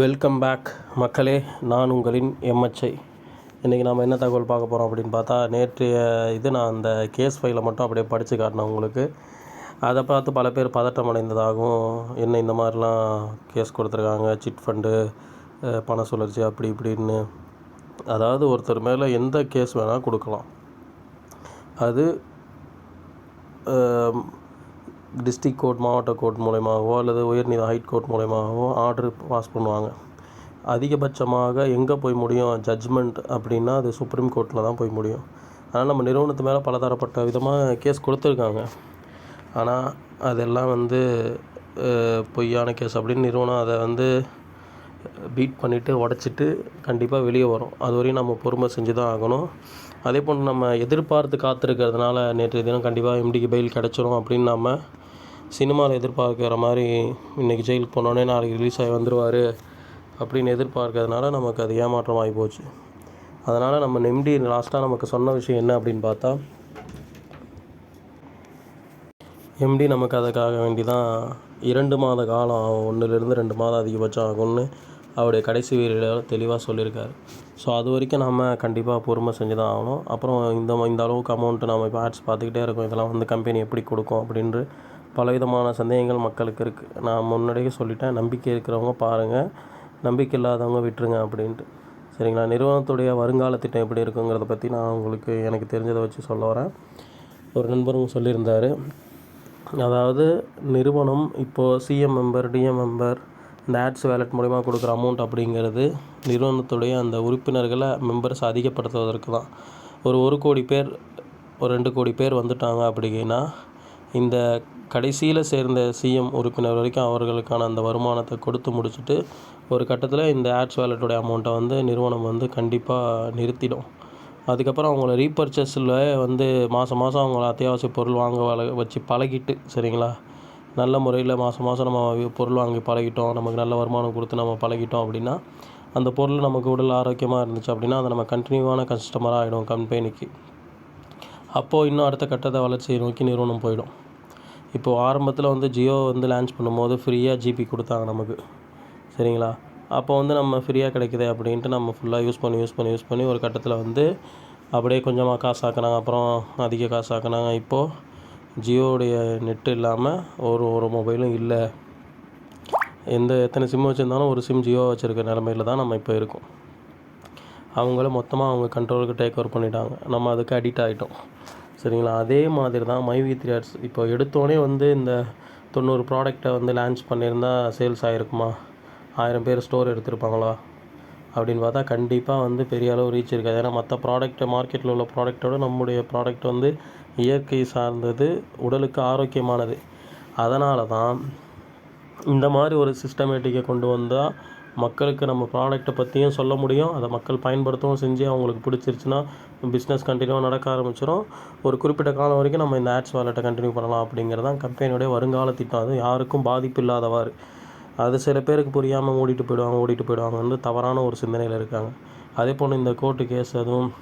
Welcome back மக்களே நான் உங்களின் எம்எச்ஐ இன்றைக்கி நாம் என்ன தகவல் பார்க்க போகிறோம் அப்படின்னு பார்த்தா நேற்றைய இது நான் அந்த கேஸ் ஃபைலை மட்டும் அப்படியே படித்து காட்டினேன் உங்களுக்கு. அதை பார்த்து பல பேர் பதட்டம் அடைந்ததாகவும் என்ன இந்த மாதிரிலாம் கேஸ் கொடுத்துருக்காங்க சிட் ஃபண்டு பண சுழற்சி அப்படி இப்படின்னு. அதாவது ஒருத்தர் மேலே எந்த கேஸ் வேணால் கொடுக்கலாம். அது டிஸ்ட்ரிக் கோர்ட் மாவட்ட கோர்ட் மூலயமாகவோ அல்லது உயர்நீதி ஹைட் கோர்ட் மூலயமாகவோ ஆர்டர் பாஸ் பண்ணுவாங்க. அதிகபட்சமாக எங்கே போய் முடியும்? ஜட்ஜ்மெண்ட் அப்படின்னா அது சுப்ரீம் கோர்ட்டில் தான் போய் முடியும். ஆனால் நம்ம நிறுவனத்து மேலே பலதரப்பட்ட விதமாக கேஸ் கொடுத்துருக்காங்க. ஆனால் அதெல்லாம் வந்து பொய்யான கேஸ் அப்படின்னு நிறுவனம் அதை வந்து பீட் பண்ணிவிட்டு உடச்சிட்டு கண்டிப்பாக வெளியே வரும். அது வரையும் நம்ம பொறுமை செஞ்சு தான் ஆகணும். அதே போன்று நம்ம எதிர்பார்த்து காத்திருக்கிறதுனால நேற்று தினம் கண்டிப்பாக எம்டிக்கு பெயில் கிடச்சிரும் அப்படின்னு நம்ம சினிமாவில் எதிர்பார்க்குற மாதிரி இன்றைக்கி ஜெயிலுக்கு போனோடனே நாளைக்கு ரிலீஸ் ஆகி வந்துடுவார் அப்படின்னு எதிர்பார்க்கறதுனால நமக்கு அது ஏமாற்றம் ஆகி போச்சு. அதனால் நம்ம நெம்டி லாஸ்ட்டாக நமக்கு சொன்ன விஷயம் என்ன அப்படின்னு பார்த்தா எம்டி நமக்கு அதுக்காக வேண்டி தான் இரண்டு மாத காலம் ஒன்றுலேருந்து ரெண்டு மாதம் அதிகபட்சம் ஆகும்னு அவருடைய கடைசி வீரில் தெளிவாக சொல்லியிருக்காரு. ஸோ அது வரைக்கும் நம்ம கண்டிப்பாக பொறுமை செஞ்சு தான் ஆகணும். அப்புறம் இந்த இந்த அளவுக்கு அமௌண்ட்டு நம்ம இப்போ ஆட்ஸ் பார்த்துக்கிட்டே இருக்கோம். இதெல்லாம் வந்து கம்பெனி எப்படி கொடுக்கும் அப்படின்ட்டு பலவிதமான சந்தேகங்கள் மக்களுக்கு இருக்குது நான் முன்னாடியே சொல்லிட்டேன் நம்பிக்கை இருக்கிறவங்க பாருங்கள் நம்பிக்கை இல்லாதவங்க விட்டுருங்க அப்படின்ட்டு. சரிங்களா? நிறுவனத்துடைய வருங்கால திட்டம் எப்படி இருக்குங்கிறத பற்றி நான் உங்களுக்கு எனக்கு தெரிஞ்சதை வச்சு சொல்ல வரேன். ஒரு நண்பரும் சொல்லியிருந்தார் அதாவது நிறுவனம் இப்போது சிஎம் மெம்பர் டிஎம் மெம்பர் இந்த ஆட்ஸ் வேலட் மூலிமா கொடுக்குற அமௌண்ட் அப்படிங்கிறது நிறுவனத்துடைய அந்த உறுப்பினர்களை மெம்பர்ஸ் அதிகப்படுத்துவதற்கு தான். ஒரு ஒரு கோடி பேர் ஒரு ரெண்டு கோடி பேர் வந்துட்டாங்க அப்படின்னா இந்த கடைசியில் சேர்ந்த சிஎம் உறுப்பினர் வரைக்கும் அவர்களுக்கான அந்த வருமானத்தை கொடுத்து முடிச்சுட்டு ஒரு கட்டத்தில் இந்த ஆட்ஸ் வேலட்டுடைய அமௌண்ட்டை வந்து நிறுவனம் வந்து கண்டிப்பாக நிறுத்திடும். அதுக்கப்புறம் அவங்கள ரீபர்ச்சஸில் வந்து மாதம் மாதம் அவங்கள அத்தியாவசிய பொருள் வாங்க வச்சு பழகிட்டு சரிங்களா? நல்ல முறையில் மாதம் மாதம் நம்ம பொருள் வாங்கி பழகிட்டோம் நமக்கு நல்ல வருமானம் கொடுத்து நம்ம பழகிட்டோம் அப்படின்னா அந்த பொருள் நமக்கு உடல் ஆரோக்கியமாக இருந்துச்சு அப்படின்னா அதை நம்ம கண்டினியூவான கஸ்டமராக ஆகிடும் கம்பெனிக்கு அப்போது இன்னும் அடுத்த கட்டத்தை வளர்ச்சியை நோக்கி நிறுவனம் போயிடும். இப்போது ஆரம்பத்தில் வந்து ஜியோ வந்து லான்ச் பண்ணும்போது ஃப்ரீயாக ஜிபி கொடுத்தாங்க நமக்கு. சரிங்களா? அப்போ வந்து நம்ம ஃப்ரீயாக கிடைக்குதே அப்படின்ட்டு நம்ம ஃபுல்லாக யூஸ் பண்ணி யூஸ் பண்ணி யூஸ் பண்ணி ஒரு கட்டத்தில் வந்து அப்படியே கொஞ்சமாக காசு ஆக்குனாங்க. அப்புறம் அதிக காசு ஆக்குனாங்க. இப்போது ஜியோவுடைய நெட் இல்லாமல் ஒரு ஒரு மொபைலும் இல்லை. எந்த எத்தனை சிம் வச்சுருந்தாலும் ஒரு சிம் ஜியோ வச்சுருக்க நிலமையில தான் நம்ம இப்போ இருக்கோம். அவங்கள மொத்தமாக அவங்க கண்ட்ரோலுக்கு டேக் ஓவர் பண்ணிட்டாங்க. நம்ம அதுக்கு அடிக்ட் ஆகிட்டோம் சரிங்களா? அதே மாதிரி தான் மை வி த்ரீ ஆர்ட்ஸ் இப்போ எடுத்தோடனே வந்து இந்த தொண்ணூறு ப்ராடக்டை வந்து லான்ச் பண்ணியிருந்தா சேல்ஸ் ஆகிருக்குமா ஆயிரம் பேர் ஸ்டோர் எடுத்திருப்பாங்களா? அப்படின்னு பார்த்தா கண்டிப்பாக வந்து பெரிய அளவு ரீச் இருக்காது. ஏன்னா மற்ற ப்ராடக்ட்டை மார்க்கெட்டில் உள்ள ப்ராடக்டோட நம்முடைய ப்ராடக்ட் வந்து இயற்கை சார்ந்தது உடலுக்கு ஆரோக்கியமானது. அதனால தான் இந்த மாதிரி ஒரு சிஸ்டமேட்டிக்கை கொண்டு வந்தால் மக்களுக்கு நம்ம ப்ராடக்ட்டை பற்றியும் சொல்ல முடியும். அதை மக்கள் பயன்படுத்தவும் செஞ்சு அவங்களுக்கு பிடிச்சிருச்சுன்னா பிஸ்னஸ் கண்டினியூவாக நடக்க ஆரம்பிச்சிடும் ஒரு குறிப்பிட்ட காலம் வரைக்கும் நம்ம இந்த ஆட்ஸ் வாலெட்டை கண்டினியூ பண்ணலாம் அப்படிங்கிறது தான் கம்பெனியோடைய வருங்கால திட்டம் அது யாருக்கும் பாதிப்பு இல்லாதவாறு. அது சில பேருக்கு புரியாமல் ஓடிட்டு போயிடுவாங்க ஓடிட்டு போயிடுவாங்க வந்து தவறான ஒரு சிந்தனையில் இருக்காங்க. அதே போல் இந்த கோர்ட்டு கேஸ் அதுவும்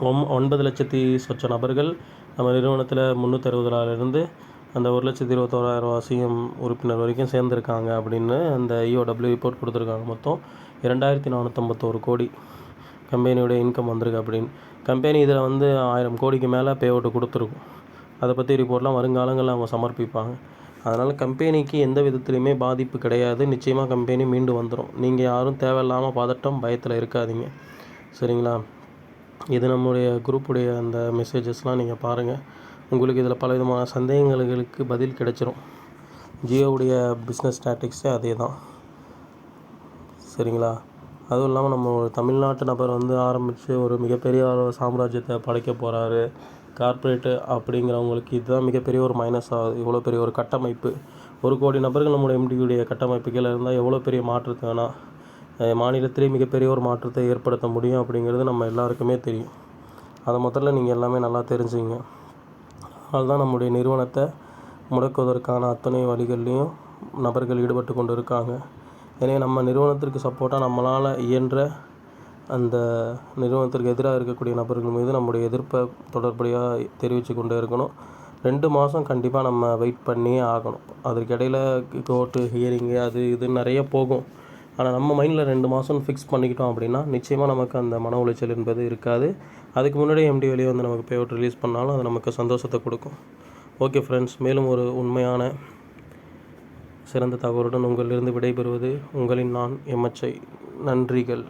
ஒம் ஒன்பது லட்சத்தி சொச்ச நபர்கள் நம்ம நிறுவனத்தில் முந்நூற்றறுபதுலேருந்து அந்த ஒரு லட்சத்தி இருபத்தோராயிரம் ரூபா சிஎம் உறுப்பினர் வரைக்கும் சேர்ந்துருக்காங்க அப்படின்னு அந்த இஓடபிள்யூ ரிப்போர்ட் கொடுத்துருக்காங்க. மொத்தம் இரண்டாயிரத்தி நானூற்றம்பத்தோரு கோடி கம்பெனியோடைய இன்கம் வந்திருக்கு அப்படின்னு. கம்பெனி இதில் வந்து ஆயிரம் கோடிக்கு மேலே பே அவுட்டு கொடுத்துருக்கும். அதை பற்றி ரிப்போர்ட்லாம் வருங்காலங்களில் அவங்க சமர்ப்பிப்பாங்க. அதனால் கம்பெனிக்கு எந்த விதத்துலையுமே பாதிப்பு கிடையாது. நிச்சயமாக கம்பெனி மீண்டு வந்துடும் நீங்கள் யாரும் தேவையில்லாமல் பதட்டம் பயத்தில் இருக்காதீங்க. சரிங்களா? இது நம்முடைய குரூப்புடைய அந்த மெசேஜஸ்லாம் நீங்கள் பாருங்கள் உங்களுக்கு இதில் பல விதமான சந்தேகங்களுக்கு பதில் கிடைச்சிரும். ஜியோவுடைய பிஸ்னஸ் ஸ்டாட்டிக்ஸே அதே தான். சரிங்களா? அதுவும் இல்லாமல் நம்ம ஒரு தமிழ்நாட்டு நபர் வந்து ஆரம்பித்து ஒரு மிகப்பெரிய ஒரு சாம்ராஜ்யத்தை படைக்க போகிறாரு கார்ப்பரேட்டு அப்படிங்கிறவங்களுக்கு இதுதான் மிகப்பெரிய ஒரு மைனஸ் ஆகுது இவ்வளோ பெரிய ஒரு கட்டமைப்பு. ஒரு கோடி நபர்கள் நம்முடைய எம்டியுடைய கட்டமைப்பு கீழே இருந்தால் எவ்வளோ பெரிய மாற்றத்தை வேணால் மாநிலத்திலே மிகப்பெரிய ஒரு மாற்றத்தை ஏற்படுத்த முடியும் அப்படிங்கிறது நம்ம எல்லாருக்குமே தெரியும். அதை முதல்ல நீங்கள் எல்லாமே நல்லா தெரிஞ்சுங்க அதுதான் நம்முடைய நிறுவனத்தை முடக்குவதற்கான அத்தனை வழிகள்லையும் நபர்கள் ஈடுபட்டு கொண்டு இருக்காங்க எனவே நம்ம நிறுவனத்திற்கு சப்போர்ட்டாக நம்மளால் இயன்ற அந்த நிறுவனத்திற்கு எதிராக இருக்கக்கூடிய நபர்கள் மீது நம்முடைய எதிர்ப்பை தொடர்படியாக தெரிவித்து கொண்டே இருக்கணும். ரெண்டு மாதம் கண்டிப்பாக நம்ம வெயிட் பண்ணியே ஆகணும். அதற்கிடையில் கோர்ட்டு ஹியரிங்கு அது இது நிறைய போகும். ஆனால் நம்ம மைண்டில் ரெண்டு மாதம்னு ஃபிக்ஸ் பண்ணிக்கிட்டோம் அப்படின்னா நிச்சயமாக நமக்கு அந்த மன உளைச்சல் என்பது இருக்காது. அதுக்கு முன்னாடியே எம்டி வெளியே வந்து நமக்கு பே அவுட் ரிலீஸ் பண்ணாலும் அது நமக்கு சந்தோஷத்தை கொடுக்கும். ஓகே ஃப்ரெண்ட்ஸ் மேலும் ஒரு உண்மையான சிறந்த தகவலுடன் உங்களிலிருந்து விடைபெறுவது உங்களின் நான் எம்எச்ஐ நன்றிகள்.